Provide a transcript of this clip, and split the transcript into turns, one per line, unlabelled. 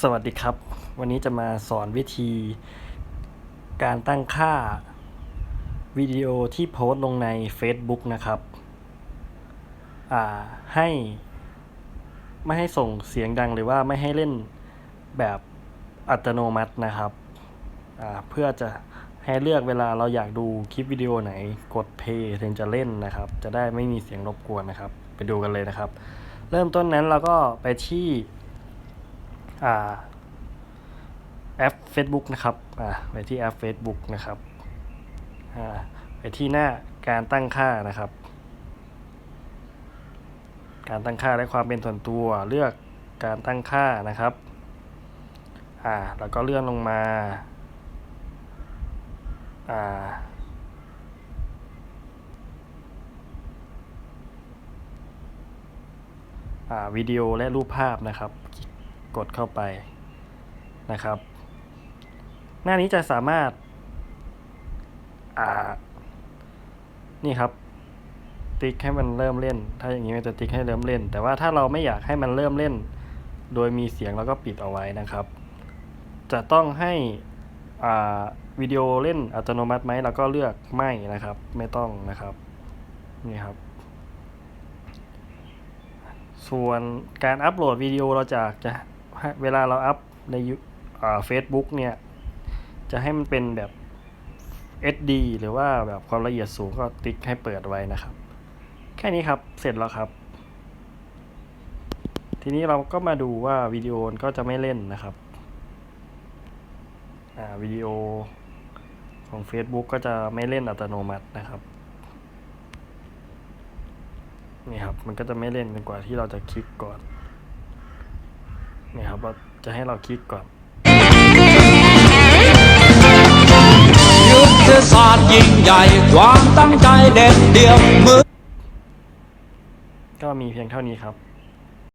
สวัสดีครับ วันนี้จะมาสอนวิธี การตั้งค่าวิดีโอที่โพสต์ลงใน Facebook นะครับ ให้ไม่ให้ส่งเสียงดังหรือว่าไม่ให้เล่นแบบอัตโนมัตินะครับ เพื่อจะให้เลือกเวลาเราอยากดูคลิปวิดีโอไหนกด play ถึงจะเล่นนะครับ จะได้ไม่มีเสียงรบกวนนะครับ ไปดูกันเลยนะครับ เริ่มต้นนั้นเราก็ไปที่ แอป Facebook นะครับไปที่แอป Facebook นะครับไปที่หน้าการตั้งค่านะครับ การตั้งค่าและความเป็นส่วนตัวเลือกการตั้งค่านะครับอ่าแล้วก็เลื่อนลงมาอ่าอ่าวิดีโอและรูปภาพนะครับ กดเข้าไปนะครับ หน้านี้จะสามารถอ่านี่ครับ ติ๊กให้มันเริ่มเล่น ถ้าอย่างนี้มันจะติ๊กให้เริ่มเล่น แต่ว่าถ้าเราไม่อยากให้มันเริ่มเล่น โดยมีเสียงแล้วก็ปิดเอาไว้นะครับ จะต้องให้อ่าวิดีโอเล่นอัตโนมัติไหมเราก็เลือกไม่นะครับ ไม่ต้องนะครับนี่ครับ ส่วนการอัปโหลดวิดีโอเราจะจะ เวลาเราอัพในเฟซบุ๊กเนี่ย จะให้มันเป็นแบบ SD หรือว่าแบบความละเอียดสูงก็ติ๊กให้เปิดไว้นะครับ แค่นี้ครับเสร็จแล้วครับ ทีนี้เราก็มาดูว่าวิดีโอก็จะไม่เล่นนะครับวิดีโอของ Facebook ก็จะไม่เล่นอัตโนมัตินะครับนี่ครับ มันก็จะไม่เล่นจนกว่าที่เราจะคลิกก่อน นี่ครับว่าจะให้เราคลิกก่อน
ยุทธศาสตร์ยิ่งใหญ่ความตั้งใจเด็ดเดี่ยวมือ
ก็มีเพียงเท่านี้ครับ